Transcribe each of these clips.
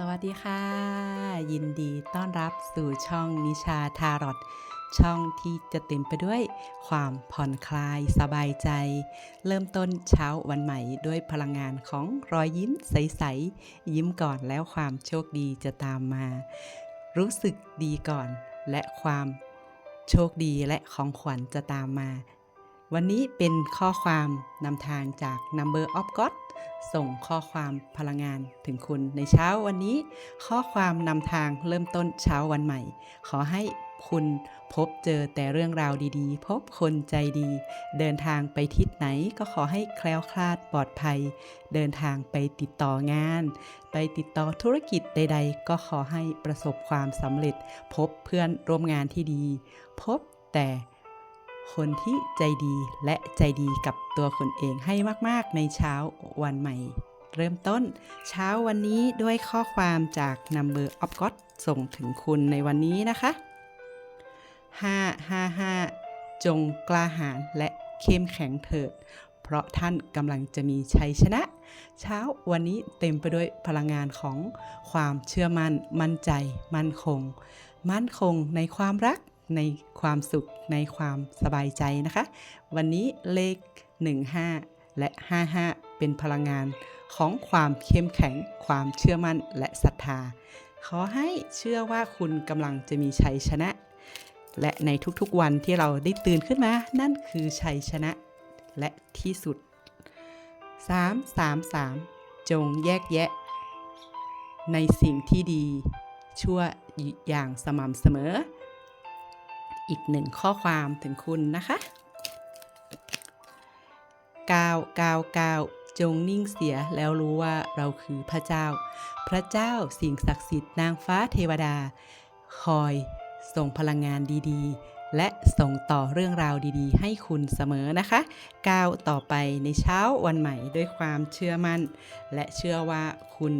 สวัสดีค่ะ ยินดีต้อนรับสู่ช่องนิชาทารอตช่องที่จะเต็มไปด้วยความผ่อนคลายสบายใจ เริ่มต้นเช้าวันใหม่ด้วยพลังงานของรอยยิ้มใส ๆ ยิ้มก่อนแล้วความโชคดีจะตามมา รู้สึกดีก่อนและความโชคดีและของขวัญจะตามมา วันนี้เป็นข้อความนำทางจาก Number of God ส่งข้อความพลังงานถึงคุณในเช้าวันนี้ ข้อความนำทางเริ่มต้นเช้าวันใหม่ ขอให้คุณพบเจอแต่เรื่องราวดีๆ พบคนใจดี เดินทางไปทิศไหนก็ขอให้แคล้วคลาดปลอดภัย เดินทางไปติดต่องาน ไปติดต่อธุรกิจใด ๆ ก็ขอให้ประสบความสำเร็จ พบเพื่อนร่วมงานที่ดี พบแต่ คนที่ใจดีและใจดีกับตัวคุณเองให้มาก ๆ ในเช้าวันใหม่ เริ่มต้น เช้าวันนี้ด้วยข้อความจาก Number of God ส่งถึงคุณในวันนี้นะคะ 555 จงกล้าหาญและเข้มแข็งเถิด เพราะท่านกำลังจะมีชัยชนะ เช้าวันนี้เต็มไปด้วยพลังงานของความเชื่อมั่น มั่นใจ มั่นคง มั่นคงในความรัก ในความสุขในความสบายใจนะคะ วันนี้เลข 15 และ 55 เป็นพลังงานของความเข้มแข็ง ความเชื่อมั่นและศรัทธา ขอให้เชื่อว่าคุณกำลังจะมีชัยชนะ และในทุกๆวันที่เราได้ตื่นขึ้นมา นั่นคือชัยชนะและที่สุด 3 3 3 จงแยกแยะ ในสิ่งที่ดี ชั่วอย่างสม่ำเสมอ อีกหนึ่งข้อความถึงคุณนะคะ999จงนิ่งเสียแล้วรู้ว่าเราคือพระเจ้า พระเจ้าสิ่งศักดิ์สิทธิ์นางฟ้าเทวดา คอยส่งพลังงานดีๆ และส่งต่อเรื่องราวดีๆ ให้คุณเสมอนะคะ ก้าวต่อไปในเช้าวันใหม่ด้วยความเชื่อมั่น และเชื่อว่าคุณ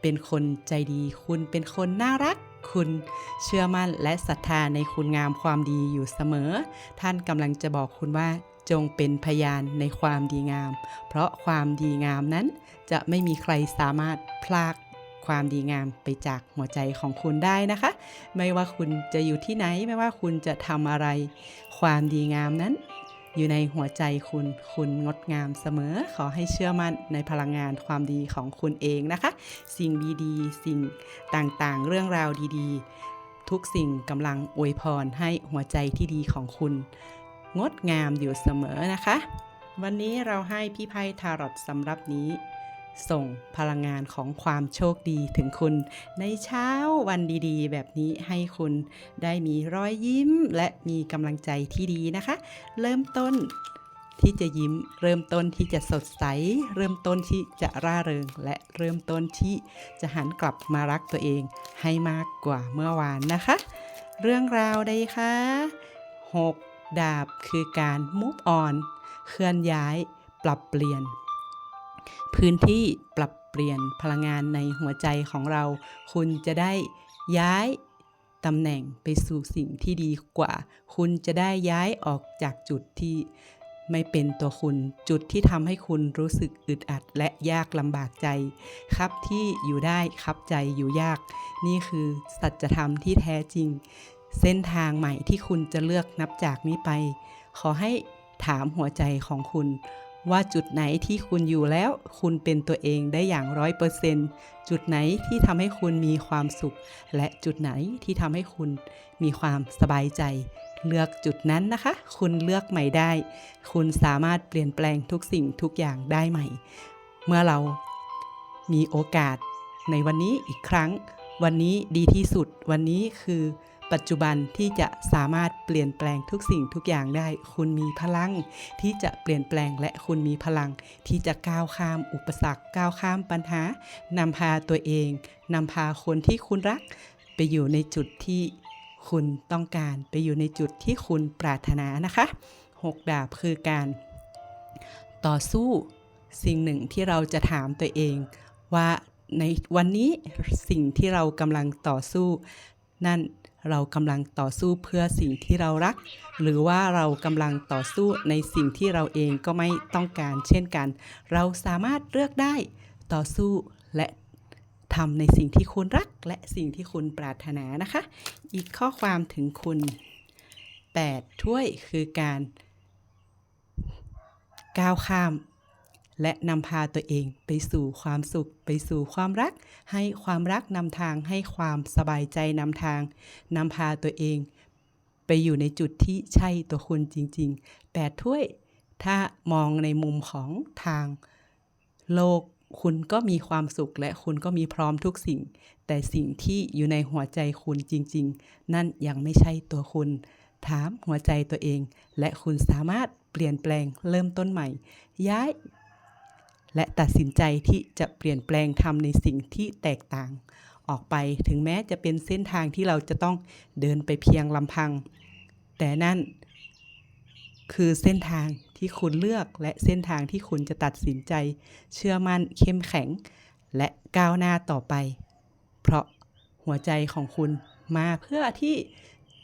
เป็นคนใจดี คุณเป็นคนน่ารัก คุณเชื่อมั่นและศรัทธาในคุณงามความดีอยู่เสมอ ท่านกำลังจะบอกคุณว่าจงเป็นพยานในความดีงาม เพราะความดีงามนั้นจะไม่มีใครสามารถพลากความดีงามไปจากหัวใจของคุณได้นะคะ ไม่ว่าคุณจะอยู่ที่ไหน ไม่ว่าคุณจะทำอะไร ความดีงามนั้น อยู่ในหัวใจคุณ คุณงดงามเสมอ ขอให้เชื่อมั่นในพลังงานความดีของคุณเองนะคะ สิ่งดีๆ สิ่งต่างๆ เรื่องราวดีๆ ทุกสิ่งกำลังอวยพรให้หัวใจที่ดีของคุณ งดงามอยู่เสมอนะคะ วันนี้เราให้พี่ไพ่ทารอตสำหรับนี้ ส่งพลังงานของความโชคดีถึงคุณ ในเช้าวันดีๆ แบบนี้ให้คุณได้มีรอยยิ้มและมีกำลังใจที่ดีนะคะ เริ่มต้นที่จะยิ้ม เริ่มต้นที่จะสดใส เริ่มต้นที่จะร่าเริง และเริ่มต้นที่จะหันกลับมารักตัวเองให้มากกว่าเมื่อวานนะคะ เรื่องราวใดคะ 6 ดาบคือการ move on เคลื่อนย้าย ปรับเปลี่ยน พื้นที่ปรับเปลี่ยนพลังงานในหัวใจของเรา คุณจะได้ย้ายตำแหน่งไปสู่สิ่งที่ดีกว่า คุณจะได้ย้ายออกจากจุดที่ไม่เป็นตัวคุณจุดที่ทำให้คุณรู้สึกอึดอัดและยากลำบากใจ ครับที่อยู่ได้ครับใจอยู่ยาก นี่คือสัจธรรมที่แท้จริง เส้นทางใหม่ที่คุณจะเลือกนับจากนี้ไป ขอให้ถามหัวใจของคุณ ว่าจุดไหนที่คุณอยู่แล้ว คุณเป็นตัวเองได้อย่างร้อยเปอร์เซนจุดไหนที่ทำให้คุณมีความสุข และจุดไหนที่ทำให้คุณมีความสบายใจ เลือกจุดนั้นนะคะ คุณเลือกใหม่ได้ คุณสามารถเปลี่ยนแปลงทุกสิ่งทุกอย่างได้ใหม่ เมื่อเรามีโอกาสในวันนี้อีกครั้ง วันนี้ดีที่สุด วันนี้คือ ปัจจุบันที่จะสามารถเปลี่ยนแปลงทุกสิ่งทุกอย่างได้ คุณมีพลัง ที่จะเปลี่ยนแปลงและคุณมีพลัง ที่จะก้าวข้ามอุปสรรคก้าวข้ามปัญหานำพาตัวเองนำพาคนที่คุณรัก ไปอยู่ในจุดที่คุณต้องการไปอยู่ในจุดที่คุณปรารถนานะคะหกดาบคือการต่อสู้สิ่งหนึ่งที่เราจะถามตัวเองว่าในวันนี้สิ่งที่เรากำลังต่อสู้ นั่น เรากำลังต่อสู้เพื่อสิ่งที่เรารัก หรือว่าเรากำลังต่อสู้ในสิ่งที่เราเองก็ไม่ต้องการเช่นกัน เราสามารถเลือกได้ต่อสู้และทำในสิ่งที่คุณรักและสิ่งที่คุณปรารถนานะคะ อีกข้อความถึงคุณ 8 ถ้วยคือการก้าวข้าม และนำพาตัวเองไปสู่ความสุข ไปสู่ความรัก ให้ความรักนำทางให้ความสบายใจนำทางนำพาตัวเอง ไปอยู่ในจุดที่ใช่ตัวคุณจริงๆ8ถ้วย ถ้ามองในมุมของทางโลกคุณก็มีความสุขและคุณก็มีพร้อมทุกสิ่ง แต่สิ่งที่อยู่ในหัวใจคุณจริง ๆ นั่นยังไม่ใช่ตัวคุณ ถามหัวใจตัวเอง และคุณสามารถเปลี่ยนแปลงเริ่มต้นใหม่ ย้าย และตัดสินใจที่จะเปลี่ยนแปลงทำในสิ่งที่แตกต่าง ออกไปถึงแม้จะเป็นเส้นทางที่เราจะต้องเดินไปเพียงลำพัง แต่นั่น คือเส้นทางที่คุณเลือกและเส้นทางที่คุณจะตัดสินใจ เชื่อมั่นเข้มแข็ง และก้าวหน้าต่อไป เพราะหัวใจของคุณมาเพื่อที่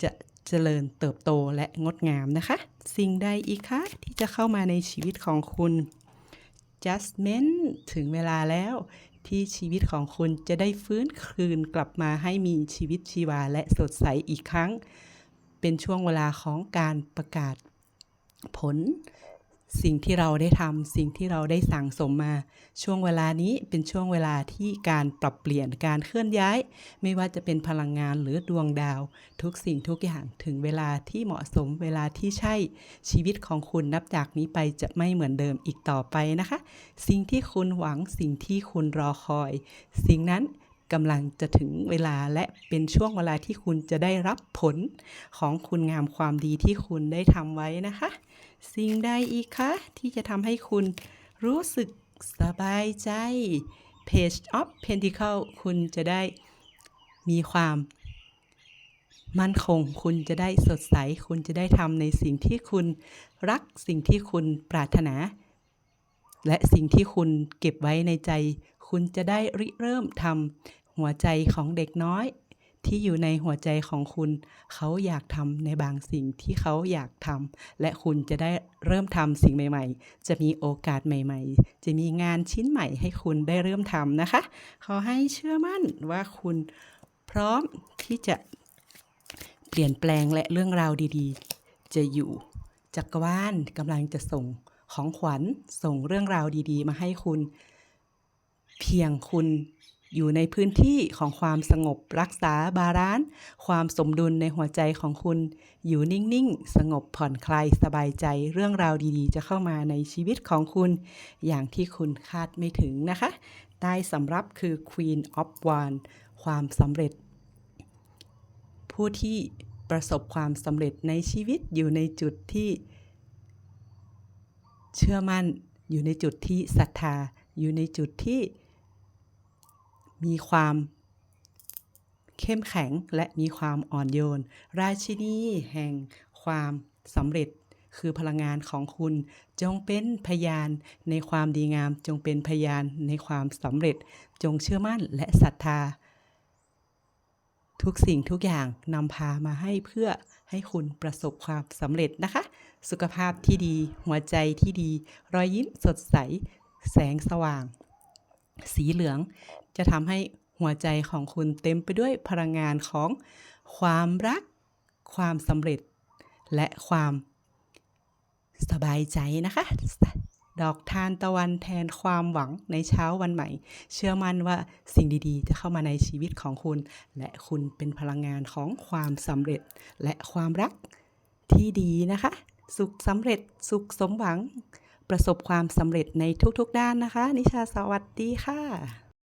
จะเจริญเติบโตและงดงามนะคะ สิ่งใดอีกคะที่จะเข้ามาในชีวิตของคุณ Justment ถึงเวลาแล้วที่ชีวิตของคุณจะได้ฟื้นคืนกลับมาให้มีชีวิตชีวาและสดใสอีกครั้ง เป็นช่วงเวลาของการประกาศผล สิ่งที่เราได้ทำสิ่งที่เราได้สั่งสมมา ช่วงเวลานี้เป็นช่วงเวลาที่การปรับเปลี่ยนการเคลื่อนย้าย ไม่ว่าจะเป็นพลังงานหรือดวงดาว ทุกสิ่งทุกอย่างถึงเวลาที่เหมาะสมเวลาที่ใช่ชีวิตของคุณนับจากนี้ไปจะไม่เหมือนเดิมอีกต่อไปนะคะ สิ่งที่คุณหวังสิ่งที่คุณรอคอย สิ่งนั้น กำลังจะถึงเวลาและเป็นช่วงเวลาที่คุณจะได้รับผลของคุณงามความดีที่คุณได้ทำไว้นะคะ สิ่งใดอีกคะที่จะทำให้คุณรู้สึกสบายใจ Page of Pentacle คุณจะได้มีความมั่นคง คุณจะได้สดใส คุณจะได้ทำในสิ่งที่คุณรัก สิ่งที่คุณปรารถนา และสิ่งที่คุณเก็บไว้ในใจ คุณจะได้ริเริ่มทำ หัวใจของเด็กน้อย ที่อยู่ในหัวใจของคุณ เขาอยากทำในบางสิ่งที่เขาอยากทำและคุณจะได้เริ่มทำสิ่งใหม่ ๆ จะมีโอกาสใหม่ ๆ จะมีงานชิ้นใหม่ให้คุณได้เริ่มทำนะคะ ขอให้เชื่อมั่นว่าคุณพร้อมที่จะเปลี่ยนแปลงและเรื่องราวดีๆ จะอยู่จักรวาลกำลังจะส่งของขวัญส่งเรื่องราวดี ๆ มาให้คุณ เพียงคุณ อยู่ในพื้นที่ของความสงบรักษาบาลานซ์ความสมดุลในหัวใจของคุณ อยู่นิ่งๆ สงบผ่อนคลายสบายใจ เรื่องราวดีๆ จะเข้ามาในชีวิตของคุณ อย่างที่คุณคาดไม่ถึงนะคะใต้สำรับคือ Queen of Wands ความสำเร็จ ผู้ที่ประสบความสำเร็จในชีวิตอยู่ในจุดที่เชื่อมั่น อยู่ในจุดที่ศรัทธา อยู่ในจุดที่ มีความเข้มแข็งและมีความอ่อนโยน ราชินีแห่งความสำเร็จคือพลังงานของคุณจงเป็นพยานในความดีงาม จงเป็นพยานในความสำเร็จ จงเชื่อมั่นและศรัทธา ทุกสิ่งทุกอย่างนำพามาให้เพื่อให้คุณประสบความสำเร็จนะคะ สุขภาพที่ดี หัวใจที่ดี รอยยิ้มสดใส แสงสว่าง สีเหลือง จะทำให้หัวใจของคุณเต็มไปด้วยพลังงานของความรัก ความสำเร็จ และความสบายใจนะคะ ดอกทานตะวันแทนความหวังในเช้าวันใหม่ เชื่อมั่นว่าสิ่งดีๆ จะเข้ามาในชีวิตของคุณ และคุณเป็นพลังงานของความสำเร็จ และความรักที่ดีนะคะ สุขสำเร็จ สุขสมหวัง ประสบความสำเร็จในทุกๆด้านนะคะ นิชาสวัสดีค่ะ